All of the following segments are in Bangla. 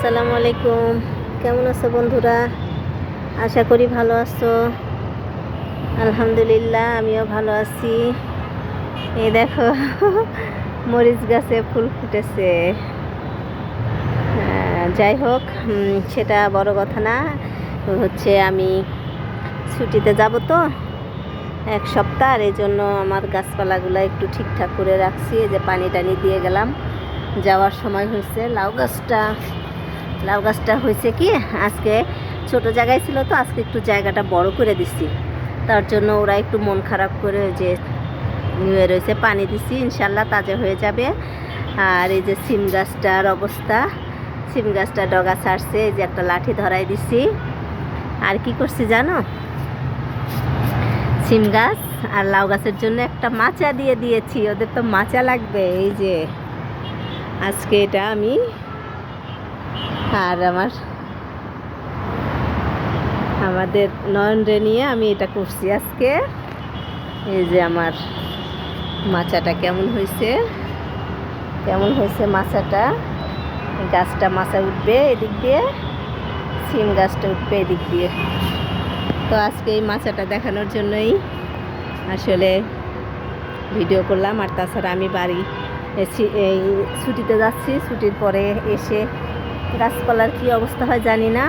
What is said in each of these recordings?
আসসালামু আলাইকুম। কেমন আছো বন্ধুরা? আশা করি ভালো আছো। আলহামদুলিল্লাহ, আমিও ভালো আছি। এই দেখো, মরিচ গাছে ফুল ফুটেছে। যাই হোক সেটা বড় কথা না। হচ্ছে আমি ছুটিতে যাব তো এক সপ্তাহ, আর এই জন্য আমার গাছপালাগুলো একটু ঠিকঠাক করে রাখছি। যে পানি টানি দিয়ে গেলাম। যাওয়ার সময় হয়েছে। লাউ গাছটা লাউ গাছটা হয়েছে কি, আজকে ছোট জায়গায় ছিল তো, আজকে একটু জায়গাটা বড় করে দিছি। তার জন্য ওরা একটু মন খারাপ করে যে নিয়ে রয়েছে, পানি দিছি, ইনশাল্লাহ তাজা হয়ে যাবে। আর এই যে সিম গাছটার অবস্থা, সিম গাছটা ডগা ছাড়ছে, এই যে একটা লাঠি ধরাই দিছি। আর কি করছি জানো? সিম গাছ আর লাউ গাছের জন্য একটা মাচা দিয়ে দিয়েছি, ওদের তো মাচা লাগবে, এই যে। আজকে এটা আমি আর আমার, আমাদের নয়নরে নিয়ে আমি এটা করছি আজকে। এই যে আমার মাচাটা কেমন হয়েছে? কেমন হয়েছে মাচাটা? গাছটা মাচা উঠবে এদিক দিয়ে, সিম গাছটা উঠবে এদিক দিয়ে। তো আজকে এই মাচাটা দেখানোর জন্যই আসলে ভিডিও করলাম, আর তাছাড়া আমি বাড়ি এই ছুটিতে যাচ্ছি, ছুটির পরে এসে গাছপালার কী অবস্থা হয় জানি না।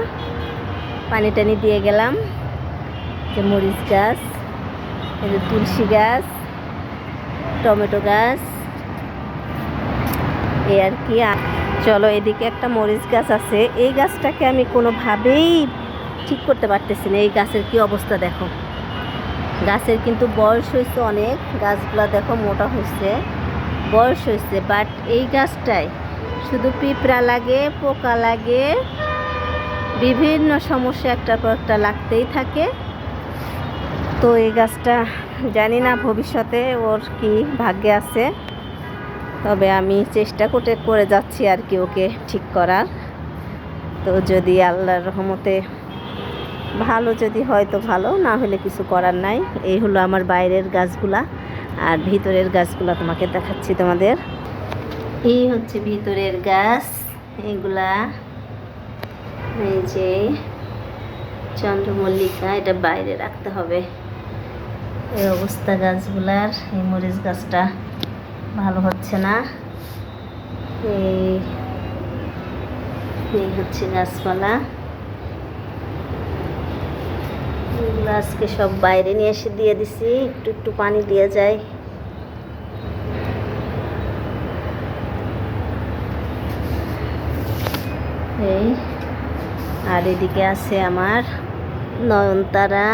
পানি টানি দিয়ে গেলাম। যে মরিচ গাছ, এই যে তুলসী গাছ, টমেটো গাছ এই আর কি। চলো এদিকে একটা মরিচ গাছ আছে। এই গাছটাকে আমি কোনোভাবেই ঠিক করতে পারতেছি না। এই গাছের কি অবস্থা দেখো। গাছের কিন্তু বয়স হয়েছে অনেক। গাছগুলো দেখো মোটা হয়েছে, বয়স হয়েছে বাট এই গাছটায় শুধু পিঁপড়া লাগে, পোকা লাগে, বিভিন্ন সমস্যা একটার পর একটা লাগতেই থাকে। তো এই গাছটা জানি না ভবিষ্যতে ওর কি ভাগ্যে আছে, তবে আমি চেষ্টা করতে করে যাচ্ছি আর কি ওকে ঠিক করার। তো যদি আল্লাহর রহমতে ভালো যদি হয় তো ভালো, না হলে কিছু করার নাই। এই হলো আমার বাইরের গাছগুলা, আর ভিতরের গাছগুলা তোমাকে দেখাচ্ছি তোমাদের। এই হচ্ছে ভিতরের গাছ, এগুলা। এই যে চন্দ্রমল্লিকা, এটা বাইরে রাখতে হবে। এই অবস্থা গাছগুলার, এই মরিচ গাছটা ভালো হচ্ছে না। এই হচ্ছে গাছপালা। এগুলো আজকে সব বাইরে নিয়ে এসে দিয়ে দিছি, একটু একটু পানি দিয়ে যায়। এই, আর এদিকে আছে আমার নয়নতারা।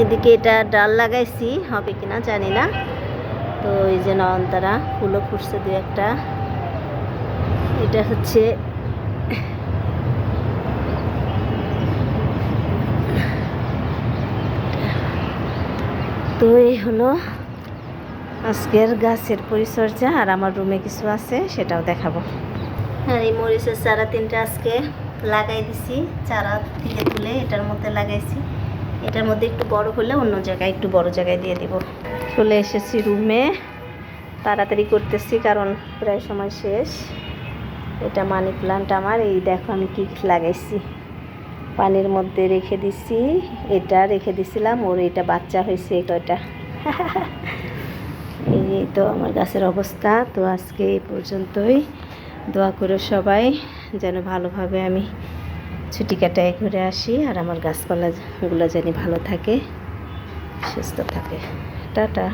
এদিকে এটা ডাল লাগাইছি, হবে কিনা জানি না। তো এই যে নয়নতারা, ফুলও ফুটছে দু একটা। এটা হচ্ছে তো এই হলো আজকের গাছের পরিচর্যা, আর আমার রুমে কিছু আছে, সেটাও দেখাবো। আর এই মরিচের চারা তিনটা আজকে লাগাই দিছি। চারা থেকে তুলে এটার মধ্যে লাগাইছি। এটার মধ্যে একটু বড় হলে অন্য জায়গায় একটু বড় জায়গায় দিয়ে দিব। চলে এসেছি রুমে। তাড়াতাড়ি করতেছি কারণ প্রায় সময় শেষ। এটা মানি প্লান্ট আমার। এই দেখো আমি কি লাগাইছি। পানির মধ্যে রেখে দিছি। এটা রেখে দিছিলাম। ওর এটা বাচ্চা হয়েছে এই কয়টা। এই তো আমার গাছের অবস্থা। তো আজকে এই পর্যন্তই। দোয়া করো সবাই, যেন ভালোভাবে আমি ছুটি কাটায় ঘুরে আসি আর আমার গাছপালাগুলো যেন ভালো থাকে, সুস্থ থাকে। টাটা।